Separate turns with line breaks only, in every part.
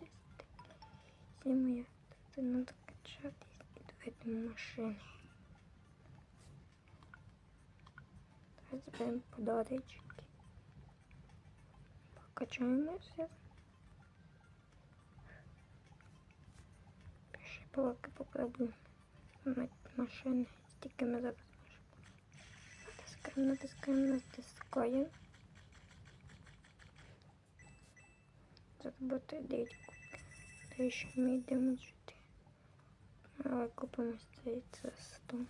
десь Зимує. Тут треба качатись і давайте машини. Зараз зберемо подарочки. Покачаємося. Ще поки попробуємо мати машини. Стільки ми зараз можемо. Натискаємо, натискаємо, натискаємо. Заработає дядьку. Та ще ми йдемо жити. Але купимо цей це 100. І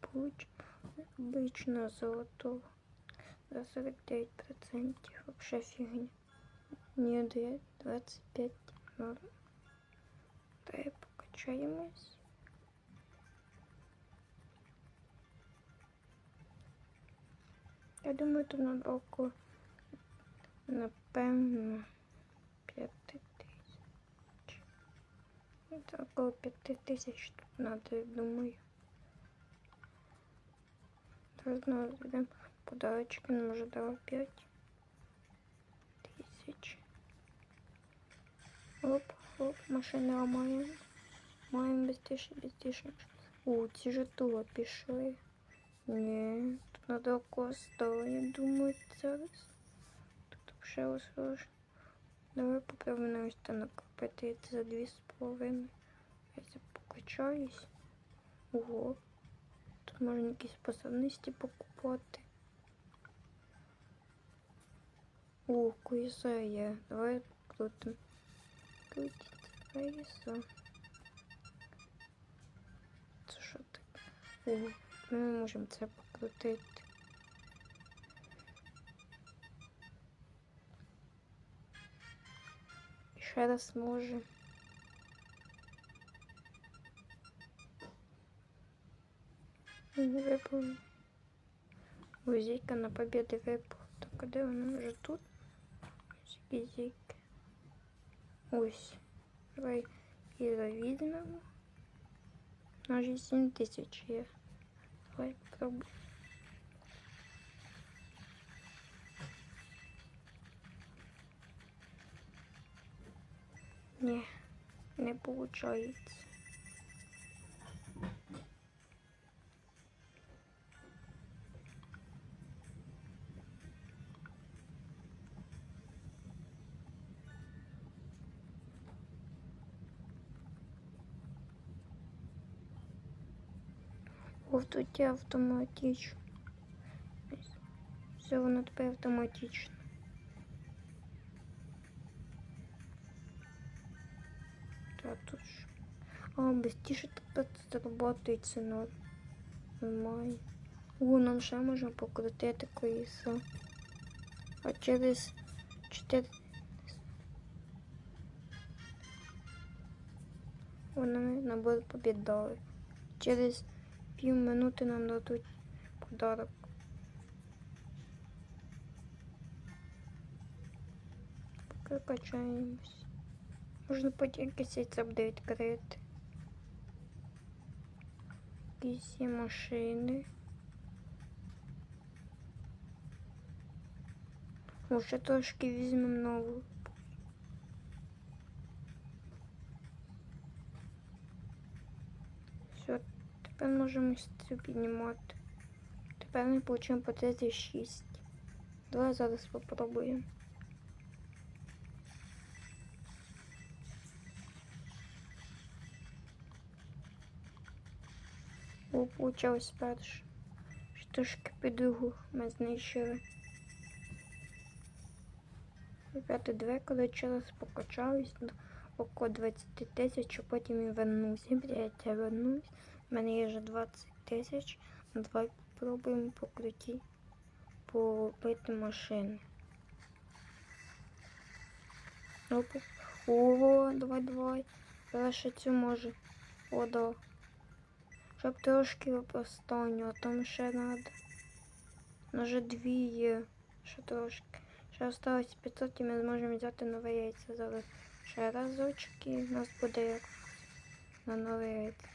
получимо обично золотого. За 49%. Вообще фигня. Не дает 25 норм. Давай покачаємось. Я думаю, тут на около, напевно, 5 тисяч. Это около 5 тисяч тут надо, я думаю. Зараз знову зайдемо подарочки, нам вже дало 5 тисяч. Оп, оп, машини ламаємо. Маємо быстріше, быстріше. О, ці же туго пішли. Ні, тут надо около 100, я думаю, зараз. Тут вже. Давай попробуємо це накопити за 2,5. Я це покачаюсь. Ого. Тут можна якісь посадності покупати. О, куїза є. Давай крутим. Крутиться куїза. Це що таке? О, ми можемо це покрутити. Ще раз можемо. Випав. Гузейка на победы випав. Так, а де вона вже тут? Ось гузейки. Ось. Давай її завізьмемо. Може 7 тисяч є. Давай попробуй. Ні, не получається. О, тут автоматично. Все, воно тепер автоматично. А, быстріше тепер заработається на немає. О, нам ще можна покрутити колесо. А через 4 Вона набор побід дали. Через пів минути нам дадуть подарок. Поки качаємось. Можна потім яйця відкрити. Якісь машини. Може трошки візьмемо нову. Все, тепер можемо цю піднімати. Тепер ми получимо по 36. Давай зараз попробуємо. О, получилось перше. Штучки підругу ми знищили. Ребята, дві коли через покачались до около 20 тисяч, а потім і вернусь. Блять, я вернусь. У мене є вже 20 тисяч. Ну, Давай попробуємо покруті побити машини. Опа. О, давай, давай. Зараз ще цю може. О, да. Щоб трошки останню, а там ще треба. Вже дві є. Ще трошки. Ще осталось 500 і ми зможемо взяти нове яйце зараз. Ще разочок і в нас буде як на нове яйце.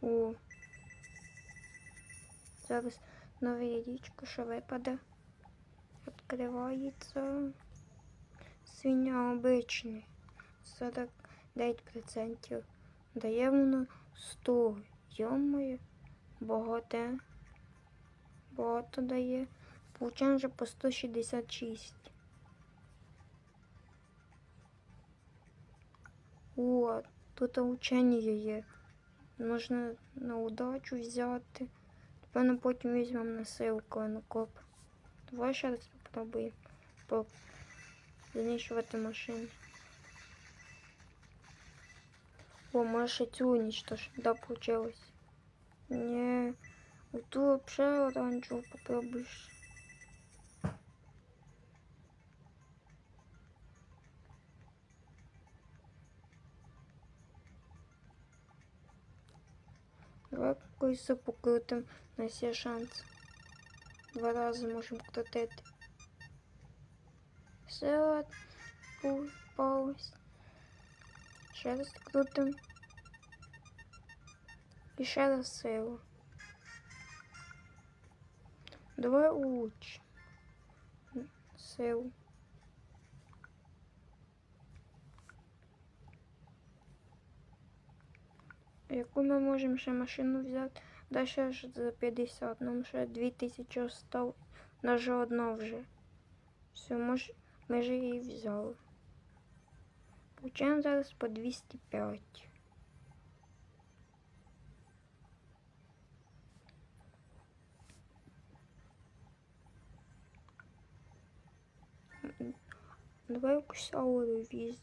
О. Зараз Нове яєчко, що випаде. Відкривається. Свиня обичний. 49%. Дає воно 100. Йомає. Багато. Багато дає. Получаємо вже по 166. О, тут учення є. Можна на удачу взяти. Певно, потім візьмемо на силку на коп. Давай ще раз спробуємо знищувати машину. О, може ще цю уничтожить. Да, получилось. Не, вот ту вообще оранжевую попробуешь. Давай какой-то покрутим на все шанс. Два рази можемо крутити. Все, попалось. Ще раз крутим. І ще раз силу. Давай уч. Силу. Яку ми можемо ще машину взяти? Да ще ж за 50, нам ще 2000 осталось. На же одна вже. Все, мож... ми ж її взяли. Получаємо зараз по 205. Давай якусь ауру візьмемо.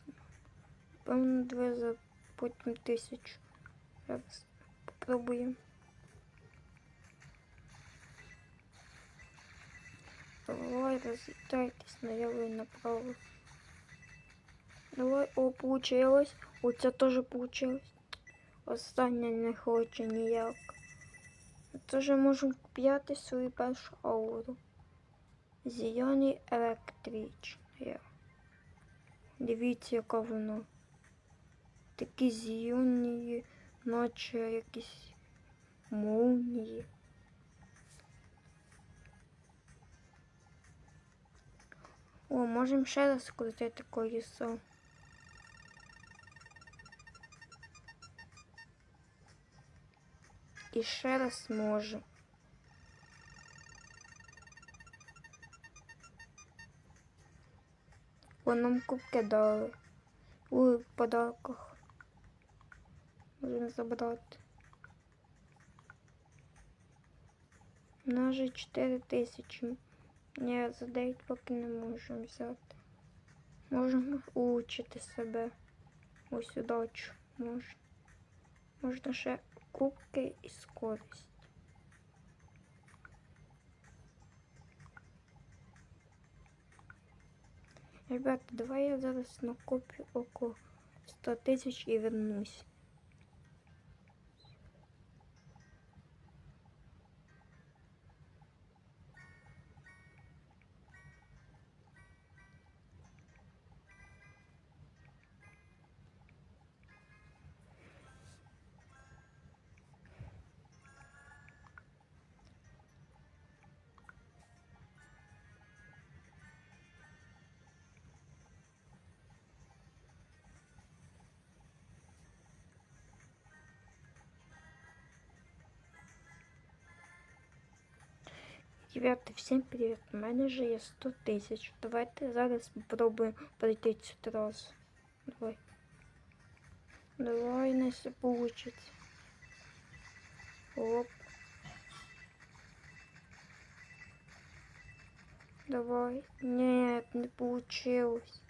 Певно, дві за потім тисячу. Зараз попробуємо. Давай розлітайтесь наліво і направо. Давай, о, получилось. У це теж получилось. Останнє не хоче ніяк. Теж можемо купляти свою першу ауру. Зелений електричний. Дивіться, яка вона. Такі зелені, наче якісь молнії. О, можемо ще раз крутити колесо. І ще раз можемо. О, нам кубки дали. У подарках. Можемо забрати. У нас же 4 тисячі. Ні, за 9 поки не можемо взяти. Можемо улучшити себе. Ось удачу можна. Можна ще кубки і скорість. Ребята, давай я зараз накоплю около 100 тисяч і вернусь. Ребята, всім привіт! У мене вже є 100 тисяч. Давайте зараз спробуємо пройти цю трасу. Давай. Давай, не все получится. Оп. Давай. Нет, не получилось.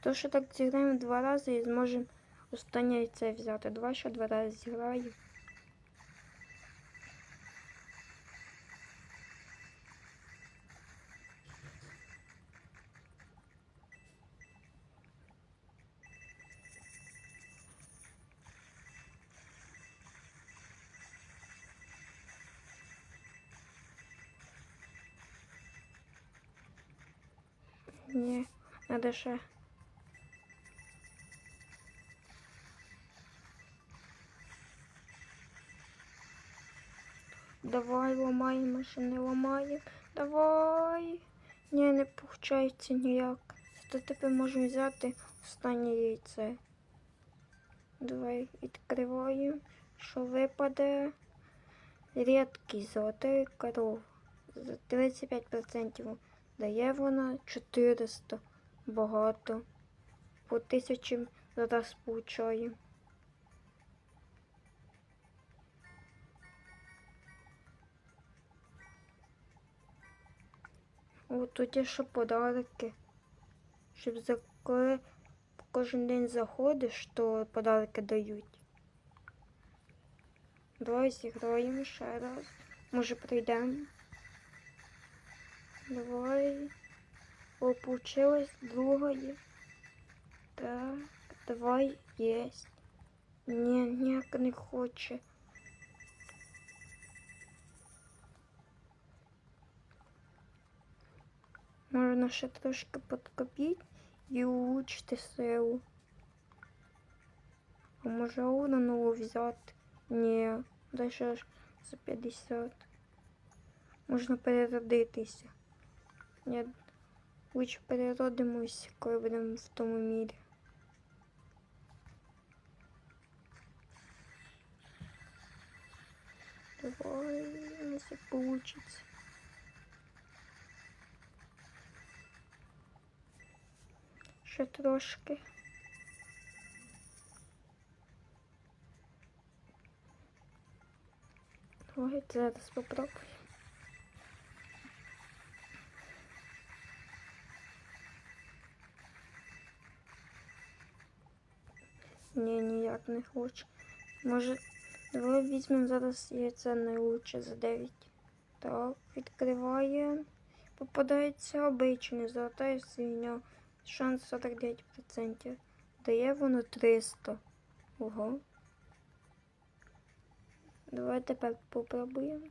То, що так зіграємо два рази і зможемо останнє яйце взяти. Два ще два рази зіграю. Ні, надо ще. давай, ламаємо, ще не. Давай. Ні, не виходить ніяк. То тепер можемо взяти останнє яйце. Давай відкриваємо, що випаде. Рідкий золотий коров. За 35% дає вона 400. Багато. По тисячі зараз получаємо. О, тут є ще подарки. Щоб за коли кожен день заходиш, то подарки дають. Давай зіграємо ще раз. Може прийдемо. О, получилось другое. Так, давай есть. Ні, ніяк не хоче. Можна ще трошки подкопити і улучшити силу. А може на нову взяти? Ні, даже ж за 50. Можна переродитися. Ні, лучше переродимось, коли будемо в тому мірі. Давай, у нас як получится. Ще трошки. Давай зараз попробуємо. Не хоче. Може, давай візьмемо зараз яйце найлучше за 9. Так, відкриваємо. Попадається обичне, золота свиня. Шанс 49%. Дає воно 300. Ого. Давай тепер попробуємо.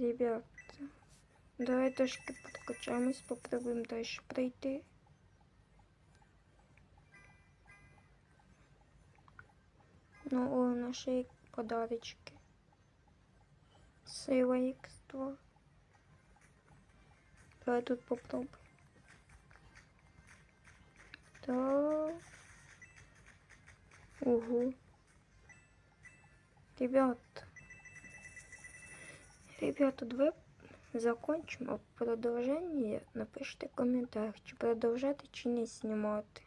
Ребята, давай трошки подкачаємось, попробуємо далі пройти. Ну, о, наші подарочки. Сила X2. Давай тут попробуем. Так. Угу. Ребят. Ребята, давай закончим. А продовження напишите в коментарях, чи продовжати, чи не знімати.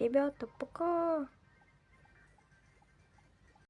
Ребята, пока!